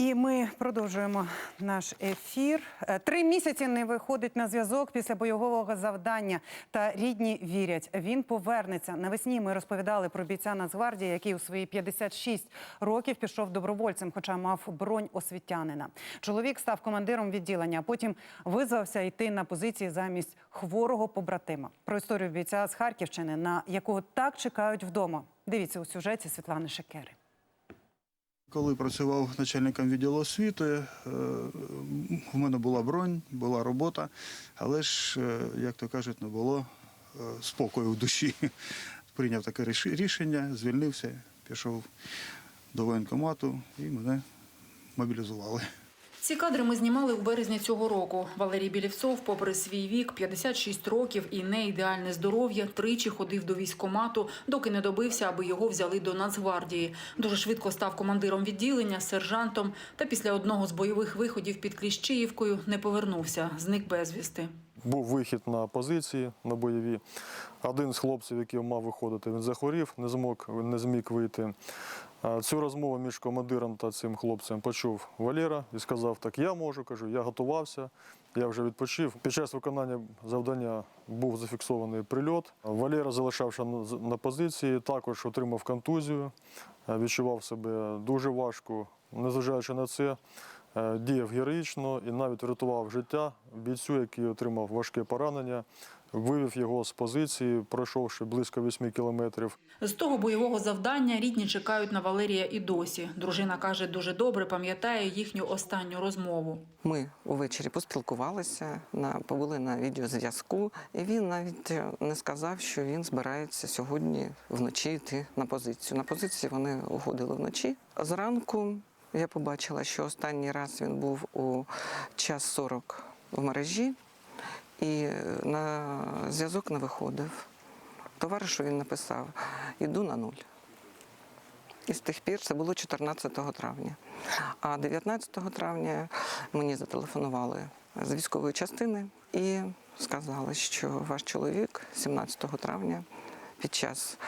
І ми продовжуємо наш ефір. Е, Три місяці не виходить на зв'язок після бойового завдання. Та рідні вірять, він повернеться. Навесні ми розповідали про бійця Нацгвардії, який у свої 56 років пішов добровольцем, хоча мав бронь освітянина. Чоловік став командиром відділення, а потім визвався йти на позиції замість хворого побратима. Про історію бійця з Харківщини, на якого так чекають вдома. Дивіться у сюжеті Світлани Шекери. Коли працював начальником відділу освіти, е, в мене була бронь, була робота, але ж, е, як то кажуть, не було е, спокою в душі. Прийняв таке рішення, звільнився, пішов до воєнкомату і мене мобілізували. Ці кадри ми знімали у березні цього року. Валерій Білівцов, попри свій вік, 56 років і не ідеальне здоров'я, тричі ходив до військкомату, доки не добився, аби його взяли до Нацгвардії. Дуже швидко став командиром відділення, сержантом. Та після одного з бойових виходів під Кліщіївкою не повернувся, зник безвісти. Був вихід на позиції на бойові. Один з хлопців, який мав виходити, він захворів, не змог не зміг вийти. Цю розмову між командиром та цим хлопцем почув Валера і сказав: Так, я можу, кажу, я готувався, я вже відпочив. Під час виконання завдання був зафіксований прильот. Валера залишався на- позиції, також отримав контузію, відчував себе дуже важко. Незважаючи на це, діяв героїчно і навіть врятував життя бійцю, який отримав важке поранення, вивів його з позиції, пройшовши близько 8 кілометрів. З того бойового завдання рідні чекають на Валерія і досі. Дружина каже, дуже добре пам'ятає їхню останню розмову. Ми увечері поспілкувалися, на, побули на відеозв'язку, і він навіть е, не сказав, що він збирається сьогодні вночі йти на позицію. На позиції вони уходили вночі. Зранку я побачила, що останній раз він був у час 40 в мережі і е, на зв'язок не виходив. Товаришу він написав: іду на нуль. І з тих пір це було 14 травня. А 19 травня мені зателефонували з військової частини і сказали, що ваш чоловік 17 травня під час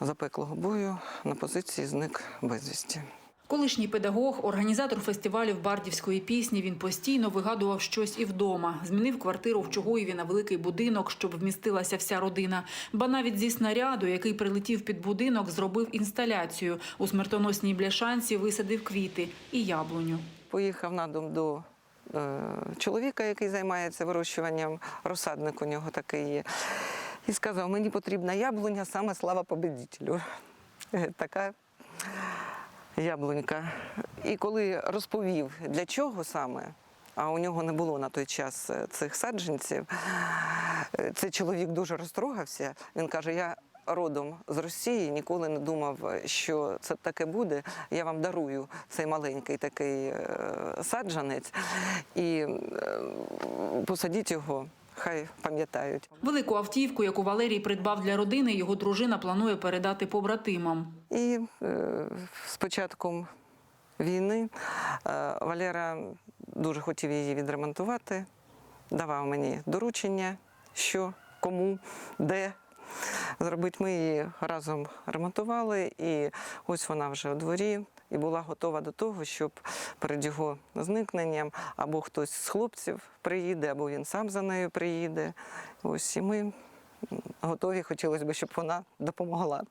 запеклого бою на позиції зник безвісті. Колишній педагог, організатор фестивалів бардівської пісні, він постійно вигадував щось і вдома. Змінив квартиру в Чугуєві на великий будинок, щоб вмістилася вся родина. Ба навіть зі снаряду, який прилетів під будинок, зробив інсталяцію. У смертоносній бляшанці висадив квіти і яблуню. Поїхав на дом до е, чоловіка, який займається вирощуванням, розсадник у нього такий є, і сказав: мені потрібна яблуня, саме слава победителю. Е, Така яблунька. І коли розповів, для чого саме, а у нього не було на той час е, цих саджанців, е, цей чоловік дуже розтрогався. Він каже: Я родом з Росії, ніколи не думав, що це таке буде. Я вам дарую цей маленький такий е, саджанець і посадіть його, хай пам'ятають. Велику автівку, яку Валерій придбав для родини, його дружина планує передати побратимам. І е, з початком війни е, Валера дуже хотів її відремонтувати, давав мені доручення, що, кому, де. Зробити ми її разом ремонтували, і ось вона вже у дворі і була готова до того, щоб перед його зникненням або хтось з хлопців приїде, або він сам за нею приїде. Ось і ми готові. Хотілося б, щоб вона допомогла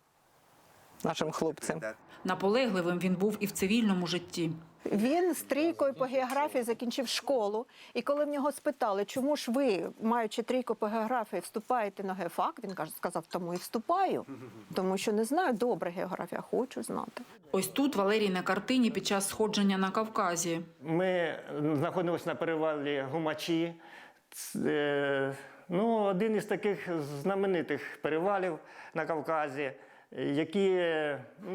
нашим хлопцям. Наполегливим він був і в цивільному житті. Він з трійкою по географії закінчив школу. І коли в нього спитали, чому ж ви, маючи трійку по географії, вступаєте на геофак, він каже, сказав, тому і вступаю, тому що не знаю добре географію, а хочу знати. Ось тут Валерій на картині під час сходження на Кавказі. Ми знаходимося на перевалі Гумачі. Це, ну, один із таких знаменитих перевалів на Кавказі, які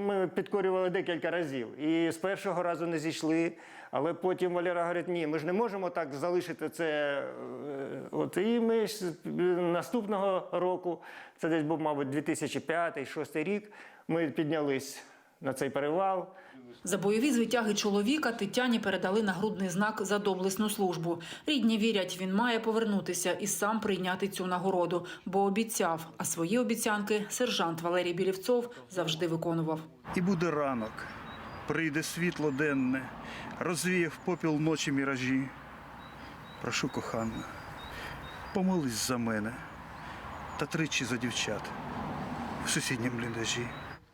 ми підкорювали декілька разів. І з першого разу не зійшли, але потім Валера говорить, ні, ми ж не можемо так залишити це. е, От, і ми ж наступного року, це десь був, мабуть, 2005-2006 рік, ми піднялись на цей перевал. За бойові звитяги чоловіка Тетяні передали нагрудний знак за доблесну службу. Рідні вірять, він має повернутися і сам прийняти цю нагороду, бо обіцяв. А свої обіцянки сержант Валерій Білівцов завжди виконував. І буде ранок. прийде світло денне, розвіє в попіл ночі міражі. Прошу, кохана, помолись за мене та тричі за дівчат в сусіднім бліндажі.